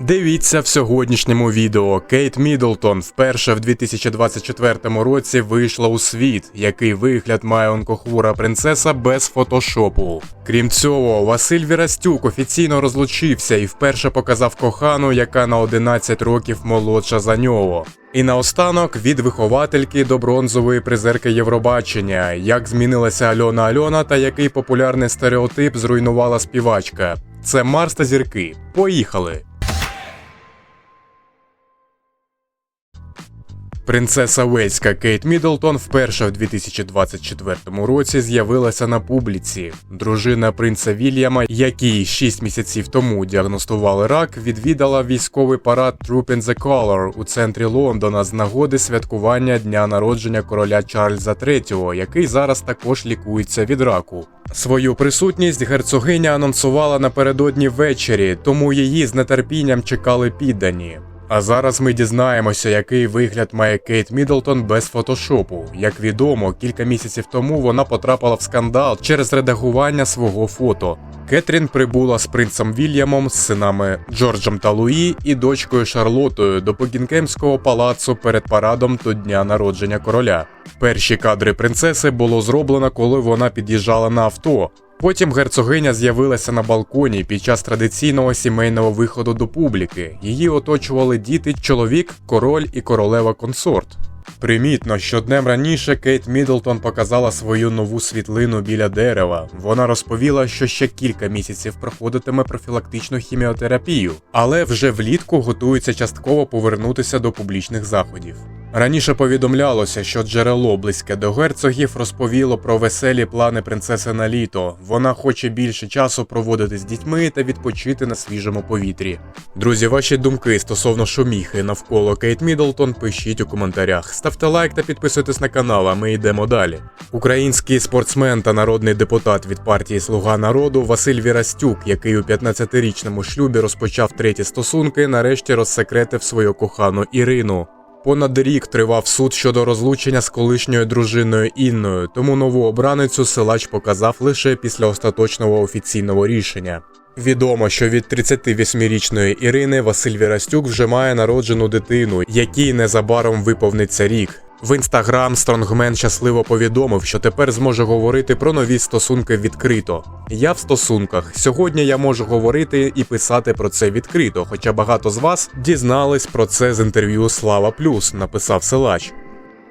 Дивіться в сьогоднішньому відео. Кейт Міддлтон вперше в 2024 році вийшла у світ, який вигляд має онкохвора принцеса без фотошопу. Крім цього, Василь Вірастюк офіційно розлучився і вперше показав кохану, яка на 11 років молодша за нього. І наостанок від виховательки до бронзової призерки Євробачення, як змінилася Альона Альона та який популярний стереотип зруйнувала співачка. Це Марс та зірки. Поїхали! Принцеса Уельська Кейт Міддлтон вперше в 2024 році з'явилася на публіці. Дружина принца Вільяма, який 6 місяців тому діагностували рак, відвідала військовий парад Troop in the Color у центрі Лондона з нагоди святкування дня народження короля Чарльза III, який зараз також лікується від раку. Свою присутність герцогиня анонсувала напередодні ввечері, тому її з нетерпінням чекали піддані. А зараз ми дізнаємося, який вигляд має Кейт Міддлтон без фотошопу. Як відомо, кілька місяців тому вона потрапила в скандал через редагування свого фото. Кетрін прибула з принцем Вільямом, з синами Джорджем та Луї і дочкою Шарлотою до Букінгемського палацу перед парадом до дня народження короля. Перші кадри принцеси було зроблено, коли вона під'їжджала на авто. Потім герцогиня з'явилася на балконі під час традиційного сімейного виходу до публіки. Її оточували діти, чоловік, король і королева консорт. Примітно, що днем раніше Кейт Міддлтон показала свою нову світлину біля дерева. Вона розповіла, що ще кілька місяців проходитиме профілактичну хіміотерапію, але вже влітку готується частково повернутися до публічних заходів. Раніше повідомлялося, що джерело близьке до герцогів розповіло про веселі плани принцеси на літо. Вона хоче більше часу проводити з дітьми та відпочити на свіжому повітрі. Друзі, ваші думки стосовно шуміхи навколо Кейт Міддлтон пишіть у коментарях. Ставте лайк та підписуйтесь на канал, а ми йдемо далі. Український спортсмен та народний депутат від партії Слуга народу Василь Вірастюк, який у 15-річному шлюбі розпочав треті стосунки, нарешті розсекретив свою кохану Ірину. Понад рік тривав суд щодо розлучення з колишньою дружиною Інною, тому нову обраницю силач показав лише після остаточного офіційного рішення. Відомо, що від 38-річної Ірини Василь Вірастюк вже має народжену дитину, якій незабаром виповниться рік. В інстаграм Стронгмен щасливо повідомив, що тепер зможе говорити про нові стосунки відкрито. Я в стосунках. Сьогодні я можу говорити і писати про це відкрито, хоча багато з вас дізнались про це з інтерв'ю Слава Плюс, написав Силач.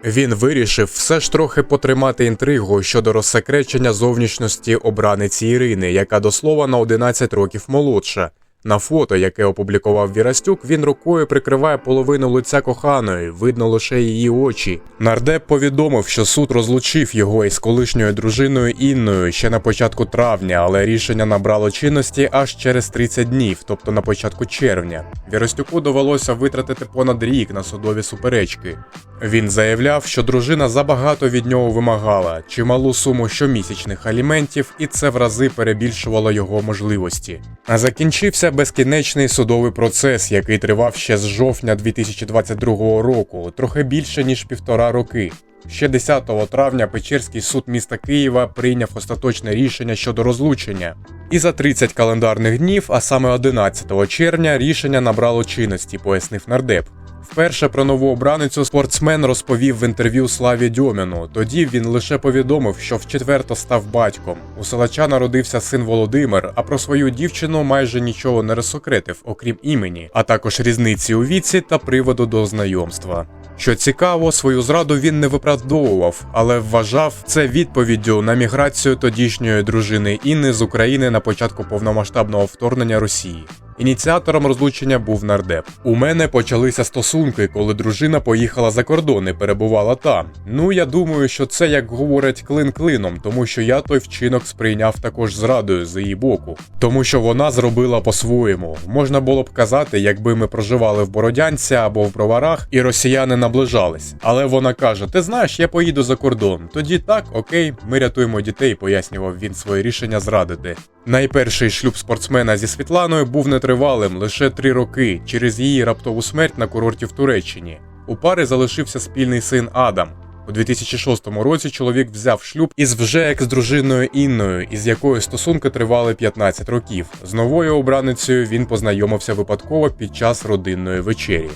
Він вирішив все ж трохи потримати інтригу щодо розсекречення зовнішності обраниці Ірини, яка до слова на 11 років молодша. На фото, яке опублікував Вірастюк, він рукою прикриває половину лиця коханої, видно лише її очі. Нардеп повідомив, що суд розлучив його із колишньою дружиною Інною ще на початку травня, але рішення набрало чинності аж через 30 днів, тобто на початку червня. Вірастюку довелося витратити понад рік на судові суперечки. Він заявляв, що дружина забагато від нього вимагала, чималу суму щомісячних аліментів, і це в рази перебільшувало його можливості. А закінчився безкінечний судовий процес, який тривав ще з жовтня 2022 року, трохи більше ніж півтора роки. Ще 10 травня Печерський суд міста Києва прийняв остаточне рішення щодо розлучення. І за 30 календарних днів, а саме 11 червня, рішення набрало чинності, пояснив нардеп. Вперше про нову обраницю спортсмен розповів в інтерв'ю Славі Дьоміну. Тоді він лише повідомив, що вчетверто став батьком. У селача народився син Володимир, а про свою дівчину майже нічого не розсокретив, окрім імені, а також різниці у віці та приводу до знайомства. Що цікаво, свою зраду він не виправдовував, але вважав це відповіддю на міграцію тодішньої дружини Інни з України на початку повномасштабного вторгнення Росії. Ініціатором розлучення був нардеп. У мене почалися стосунки, коли дружина поїхала за кордон і перебувала там. Ну я думаю, що це як говорять клин клином, тому що я той вчинок сприйняв також зрадою з її боку, тому що вона зробила по-своєму. Можна було б казати, якби ми проживали в Бородянці або в Броварах, і росіяни наближались. Але вона каже: Ти знаєш, я поїду за кордон. Тоді так, окей, ми рятуємо дітей, пояснював він своє рішення зрадити. Найперший шлюб спортсмена зі Світланою був нетривалим лише три роки через її раптову смерть на курорті в Туреччині. У пари залишився спільний син Адам. У 2006 році чоловік взяв шлюб із вже екс-дружиною Інною, із якою стосунки тривали 15 років. З новою обраницею він познайомився випадково під час родинної вечері.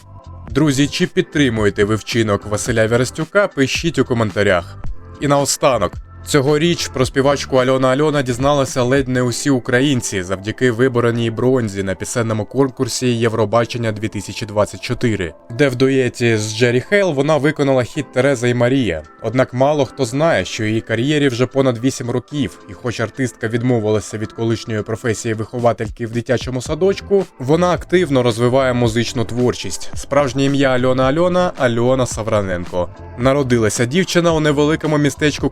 Друзі, чи підтримуєте ви вчинок Василя Верестюка? Пишіть у коментарях. І наостанок. Цьогоріч про співачку Альона Альона дізналися ледь не усі українці завдяки вибореній бронзі на пісенному конкурсі Євробачення 2024, де в дуеті з Джері Хейл вона виконала хіт Тереза і Марія. Однак мало хто знає, що її кар'єрі вже понад 8 років, і хоч артистка відмовилася від колишньої професії виховательки в дитячому садочку, вона активно розвиває музичну творчість. Справжнє ім'я Альона Альона Альона Савраненко. Народилася дівчина у невеликому містечку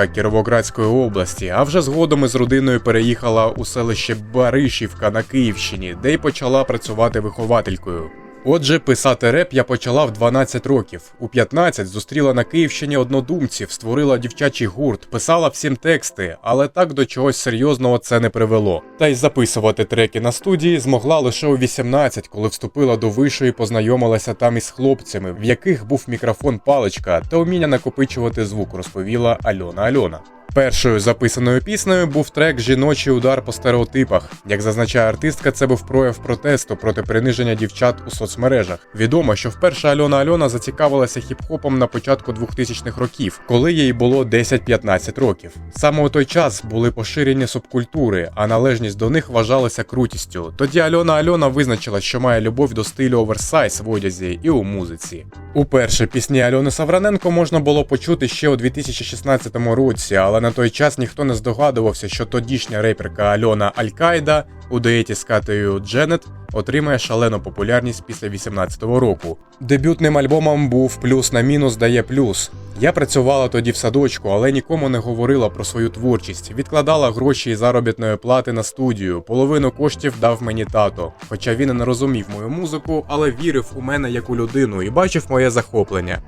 Капітанівка Кіровоградської області, а вже згодом із родиною переїхала у селище Баришівка на Київщині, де й почала працювати вихователькою. Отже, писати реп я почала в 12 років. У 15 зустріла на Київщині однодумців, створила дівчачий гурт, писала всім тексти, але так до чогось серйозного це не привело. Та й записувати треки на студії змогла лише у 18, коли вступила до вишу і познайомилася там із хлопцями, в яких був мікрофон паличка та вміння накопичувати звук, розповіла Альона Альона. Першою записаною піснею був трек Жіночий удар по стереотипах. Як зазначає артистка, це був прояв протесту проти приниження дівчат у соцмережах. Відомо, що вперше Альона Альона зацікавилася хіп-хопом на початку 2000-х років, коли їй було 10-15 років. Саме у той час були поширені субкультури, а належність до них вважалася крутістю. Тоді Альона Альона визначила, що має любов до стилю оверсайз в одязі і у музиці. Уперше пісні Альони Савраненко можна було почути ще у 2016 році, але на той час ніхто не здогадувався, що тодішня реперка Альона Алькайда у дуеті з Катею Дженет отримає шалену популярність після 18-го року. Дебютним альбомом був Плюс на мінус дає плюс. Я працювала тоді в садочку, але нікому не говорила про свою творчість. Відкладала гроші із заробітної плати на студію. Половину коштів дав мені тато. Хоча він і не розумів мою музику, але вірив у мене як у людину і бачив моє захоплення.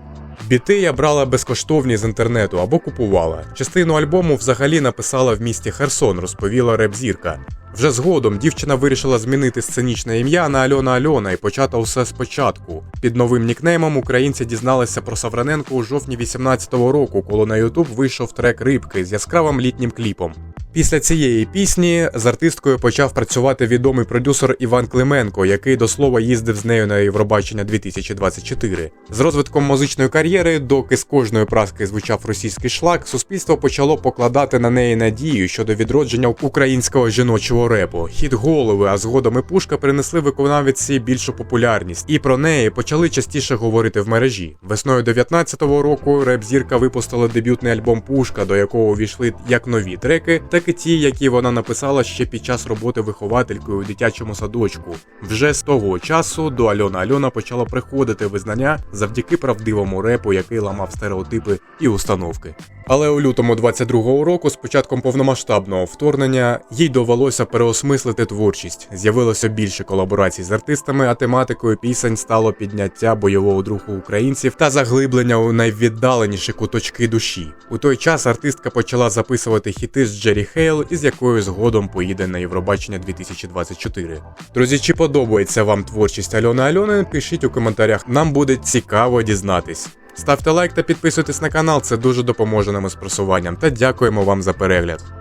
Біти я брала безкоштовні з інтернету або купувала. Частину альбому взагалі написала в місті Херсон, розповіла реп-зірка. Вже згодом дівчина вирішила змінити сценічне ім'я на Альона Альона і почати усе спочатку. Під новим нікнеймом українці дізналися про Савраненко у жовтні 18-го року, коли на Ютуб вийшов трек Рибки з яскравим літнім кліпом. Після цієї пісні з артисткою почав працювати відомий продюсер Іван Клименко, який до слова їздив з нею на Євробачення 2024. З розвитком музичної кар'єри, доки з кожної праски звучав російський шлак, суспільство почало покладати на неї надію щодо відродження українського жіночого репу. Хіт голови, а згодом і пушка принесли виконавиці більшу популярність, і про неї почали частіше говорити в мережі. Весною 19-го року реп-зірка випустила дебютний альбом Пушка, до якого увійшли як нові треки, так і ті, які вона написала ще під час роботи вихователькою у дитячому садочку. Вже з того часу до Альона Альона почало приходити визнання завдяки правдивому репу, який ламав стереотипи і установки. Але у лютому 22-го року, з початком повномасштабного вторгнення, їй довелося переосмислити творчість. З'явилося більше колаборацій з артистами, а тематикою пісень стало підняття бойового духу українців та заглиблення у найвіддаленіші куточки душі. У той час артистка почала записувати хіти з Джері Хейл, із якою згодом поїде на Євробачення 2024. Друзі, чи подобається вам творчість Альони Альони? Пишіть у коментарях. Нам буде цікаво дізнатись. Ставте лайк та підписуйтесь на канал, це дуже допоможе нам із просуванням. Та дякуємо вам за перегляд.